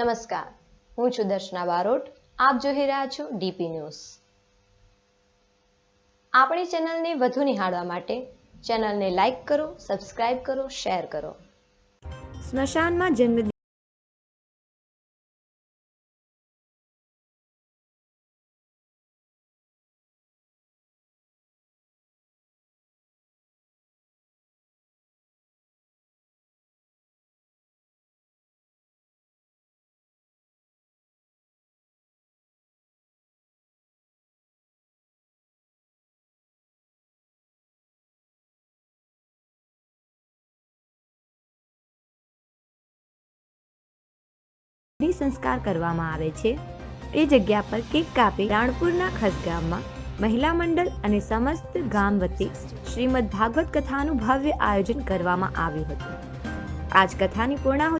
નમસ્કાર. હું છું દર્શના બારોટ. આપ જોઈ રહ્યા છો ડીપી ન્યૂઝ. આપણી ચેનલને વધુ નિહાળવા માટે ચેનલને લાઈક કરો, સબસ્ક્રાઇબ કરો, શેર કરો. સ્મશાનમાં જન્મ દિન સંસ્કાર કરવામાં આવે છે. એ જગ્યા પર કેક કાપી રાણપુરના ખસ ગામમાં મહિલા મંડળ અને સમસ્ત ગામ વતી શ્રીમદ ભાગવત કથાનું ભવ્ય આયોજન કરવામાં આવ્યું હતું. આજ કથાની પૂર્ણાહુતિ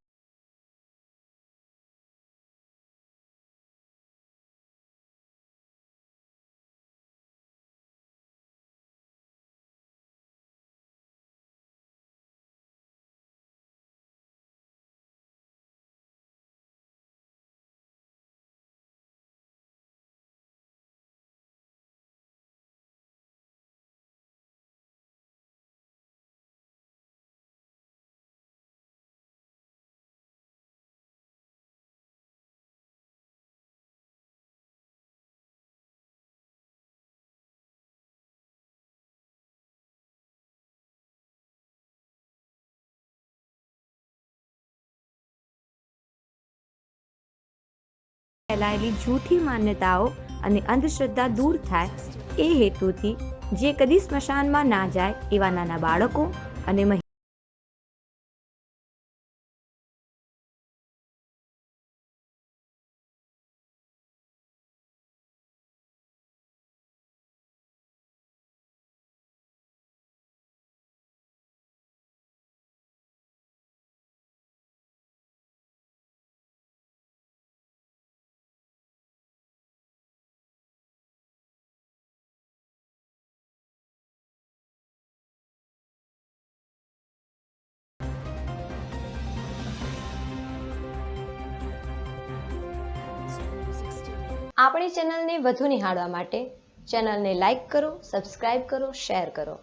ફેલાયેલી જૂઠી માન્યતાઓ અને અંધશ્રદ્ધા દૂર થાય એ હેતુથી જે કદી સ્મશાનમાં ના જાય એવા નાના બાળકો અને આપણી ચેનલને વધુ નિહાળવા માટે ચેનલને લાઈક કરો સબસ્ક્રાઇબ કરો શેર કરો.